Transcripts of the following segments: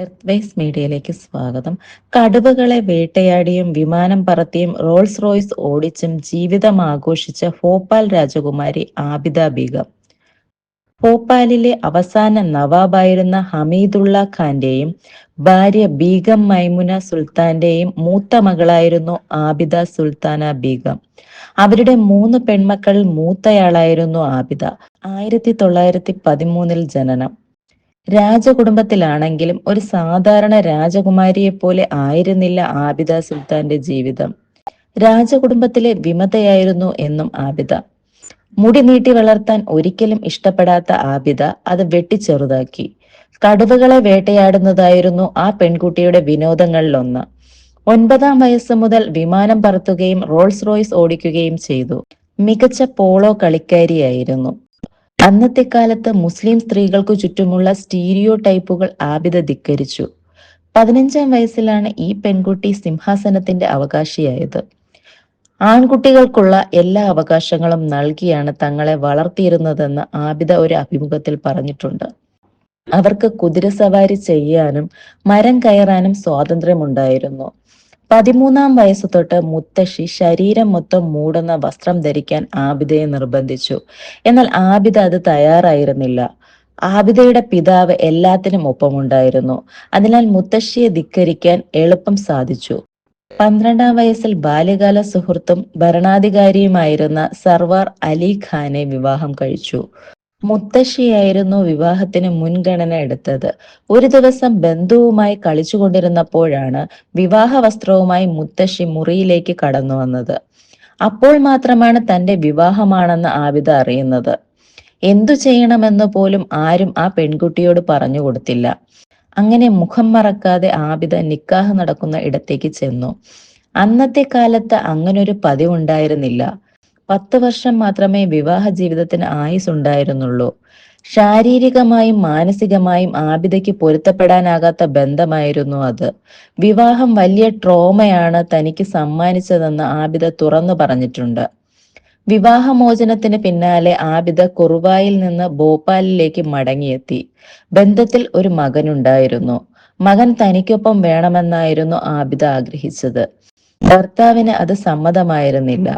Earthwise മീഡിയയിലേക്ക് സ്വാഗതം. കടുവകളെ വേട്ടയാടിയും വിമാനം പറത്തിയും റോൾസ് റോയ്സ് ഓടിച്ചും ജീവിതം ആഘോഷിച്ച ഭോപ്പാൽ രാജകുമാരി ആബിദ ബീഗം. ഭോപ്പാലിലെ അവസാന നവാബായിരുന്ന ഹമീദുള്ള ഖാന്റെയും ഭാര്യ ബീഗം മൈമുന സുൽത്താന്റെയും മൂത്ത മകളായിരുന്നു ആബിദ സുൽത്താന ബീഗം. അവരുടെ മൂന്ന് പെൺമക്കളിൽ മൂത്തയാളായിരുന്നു ആബിദ. ആയിരത്തി തൊള്ളായിരത്തി പതിമൂന്നിൽ ജനനം. രാജകുടുംബത്തിലാണെങ്കിലും ഒരു സാധാരണ രാജകുമാരിയെ പോലെ ആയിരുന്നില്ല ആബിദ സുൽത്താന്റെ ജീവിതം. രാജകുടുംബത്തിലെ വിമതയായിരുന്നു എന്നും ആബിദ. മുടി നീട്ടി വളർത്താൻ ഒരിക്കലും ഇഷ്ടപ്പെടാത്ത ആബിദ അത് വെട്ടിച്ചെറുതാക്കി കടുവകളെ വേട്ടയാടുന്നതായിരുന്നു ആ പെൺകുട്ടിയുടെ വിനോദങ്ങളിലൊന്ന്. ഒൻപതാം വയസ്സ് മുതൽ വിമാനം പറത്തുകയും റോൾസ് റോയ്സ് ഓടിക്കുകയും ചെയ്തു. മികച്ച പോളോ കളിക്കാരിയായിരുന്നു. അന്നത്തെ കാലത്ത് മുസ്ലിം സ്ത്രീകൾക്ക് ചുറ്റുമുള്ള സ്റ്റീരിയോ ടൈപ്പുകൾ ആബിദ ധിക്കരിച്ചു പതിനഞ്ചാം വയസ്സിലാണ് ഈ പെൺകുട്ടി സിംഹാസനത്തിന്റെ അവകാശിയായത്. ആൺകുട്ടികൾക്കുള്ള എല്ലാ അവകാശങ്ങളും നൽകിയാണ് തങ്ങളെ വളർത്തിയിരുന്നതെന്ന് ആബിദ ഒരു അഭിമുഖത്തിൽ പറഞ്ഞിട്ടുണ്ട്. അവർക്ക് കുതിരസവാരി ചെയ്യാനും മരം കയറാനും സ്വാതന്ത്ര്യമുണ്ടായിരുന്നു. പതിമൂന്നാം വയസ്സ് തൊട്ട് മുത്തശ്ശി ശരീരം മൊത്തം മൂടുന്ന വസ്ത്രം ധരിക്കാൻ ആബിദയെ നിർബന്ധിച്ചു. എന്നാൽ ആബിദ അത് തയ്യാറായിരുന്നില്ല. ആബിദയുടെ പിതാവ് എല്ലാത്തിനും ഒപ്പമുണ്ടായിരുന്നു. അതിനാൽ മുത്തശ്ശിയെ ധിക്കരിക്കാൻ എളുപ്പം സാധിച്ചു. പന്ത്രണ്ടാം വയസ്സിൽ ബാല്യകാല സുഹൃത്തും ഭരണാധികാരിയുമായിരുന്ന സർവാർ അലി ഖാനെ വിവാഹം കഴിച്ചു. മുത്തശ്ശിയായിരുന്നു വിവാഹത്തിന് മുൻഗണന എടുത്തത്. ഒരു ദിവസം ബന്ധുവുമായി കളിച്ചുകൊണ്ടിരുന്നപ്പോഴാണ് വിവാഹ വസ്ത്രവുമായി മുത്തശ്ശി മുറിയിലേക്ക് കടന്നു വന്നത്. അപ്പോൾ മാത്രമാണ് തന്റെ വിവാഹമാണെന്ന് ആബിദ അറിയുന്നത്. എന്തു ചെയ്യണമെന്ന് പോലും ആരും ആ പെൺകുട്ടിയോട് പറഞ്ഞു കൊടുത്തില്ല. അങ്ങനെ മുഖം മറക്കാതെ ആബിദ നിക്കാഹ് നടക്കുന്ന ഇടത്തേക്ക് ചെന്നു. അന്നത്തെ കാലത്ത് അങ്ങനൊരു പതിവുണ്ടായിരുന്നില്ല. പത്ത് വർഷം മാത്രമേ വിവാഹ ജീവിതത്തിന് ആയുസ് ഉണ്ടായിരുന്നുള്ളൂ ശാരീരികമായും മാനസികമായും ആബിദയ്ക്ക് പൊരുത്തപ്പെടാനാകാത്ത ബന്ധമായിരുന്നു അത്. വിവാഹം വലിയ ട്രോമയാണ് തനിക്ക് സമ്മാനിച്ചതെന്ന് ആബിദ തുറന്നു പറഞ്ഞിട്ടുണ്ട്. വിവാഹമോചനത്തിന് പിന്നാലെ ആബിദ കുറുവായിൽ നിന്ന് ഭോപ്പാലിലേക്ക് മടങ്ങിയെത്തി. ബന്ധത്തിൽ ഒരു മകനുണ്ടായിരുന്നു. മകൻ തനിക്കൊപ്പം വേണമെന്നായിരുന്നു ആബിദ ആഗ്രഹിച്ചത്. ഭർത്താവിന് അത് സമ്മതമായിരുന്നില്ല.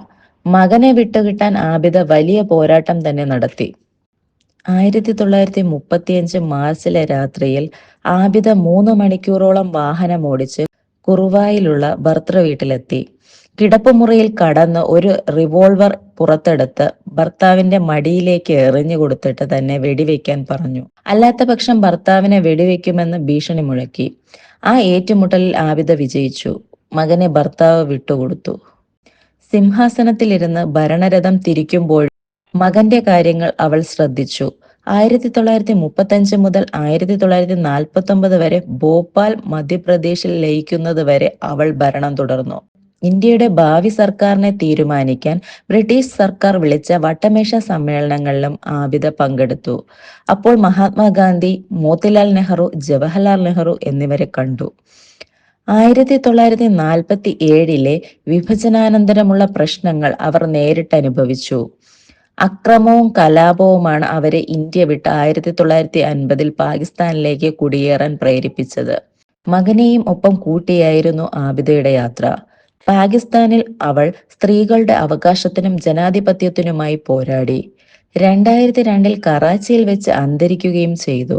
മകനെ വിട്ടുകിട്ടാൻ ആബിദ വലിയ പോരാട്ടം തന്നെ നടത്തി. ആയിരത്തി തൊള്ളായിരത്തി മുപ്പത്തിയഞ്ച് മാർച്ചിലെ രാത്രിയിൽ ആബിദ മൂന്ന് മണിക്കൂറോളം വാഹനം ഓടിച്ച് കുറുവായിലുള്ള ഭർത്തൃ വീട്ടിലെത്തി. കിടപ്പുമുറിയിൽ കടന്ന് ഒരു റിവോൾവർ പുറത്തെടുത്ത് ഭർത്താവിന്റെ മടിയിലേക്ക് എറിഞ്ഞു കൊടുത്തിട്ട് തന്നെ വെടിവെക്കാൻ പറഞ്ഞു. അല്ലാത്ത പക്ഷം ഭർത്താവിനെ വെടിവെക്കുമെന്ന് ഭീഷണി മുഴക്കി. ആ ഏറ്റുമുട്ടലിൽ ആബിദ വിജയിച്ചു. മകനെ ഭർത്താവ് വിട്ടുകൊടുത്തു. സിംഹാസനത്തിലിരുന്ന് ഭരണരഥം തിരിക്കുമ്പോൾ മകന്റെ കാര്യങ്ങൾ അവൾ ശ്രദ്ധിച്ചു. ആയിരത്തി തൊള്ളായിരത്തി മുപ്പത്തഞ്ച് മുതൽ ആയിരത്തി തൊള്ളായിരത്തി നാൽപ്പത്തി ഒമ്പത് വരെ ഭോപ്പാൽ മധ്യപ്രദേശിൽ ലയിക്കുന്നത് വരെ അവൾ ഭരണം തുടർന്നു. ഇന്ത്യയുടെ ഭാവി സർക്കാരിനെ തീരുമാനിക്കാൻ ബ്രിട്ടീഷ് സർക്കാർ വിളിച്ച വട്ടമേശ സമ്മേളനങ്ങളിലും ആബിദ പങ്കെടുത്തു. അപ്പോൾ മഹാത്മാഗാന്ധി മോത്തിലാൽ നെഹ്റു ജവഹർലാൽ നെഹ്റു എന്നിവരെ കണ്ടു. ആയിരത്തി തൊള്ളായിരത്തി നാൽപ്പത്തി ഏഴിലെ വിഭജനാനന്തരമുള്ള പ്രശ്നങ്ങൾ അവർ നേരിട്ട് അനുഭവിച്ചു അക്രമവും കലാപവുമാണ് അവരെ ഇന്ത്യ വിട്ട് ആയിരത്തി തൊള്ളായിരത്തി അൻപതിൽ പാകിസ്ഥാനിലേക്ക് കുടിയേറാൻ പ്രേരിപ്പിച്ചത്. മകനെയും ഒപ്പം കൂട്ടിയായിരുന്നു ആബിദയുടെ യാത്ര. പാകിസ്ഥാനിൽ അവൾ സ്ത്രീകളുടെ അവകാശത്തിനും ജനാധിപത്യത്തിനുമായി പോരാടി. രണ്ടായിരത്തി രണ്ടിൽ കറാച്ചിയിൽ വെച്ച് അന്തരിക്കുകയും ചെയ്തു.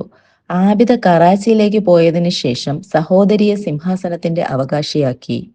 ആബിദ കറാച്ചിയിലേക്ക് പോയതിനു ശേഷം സഹോദരിയെ സിംഹാസനത്തിന്റെ അവകാശിയാക്കി.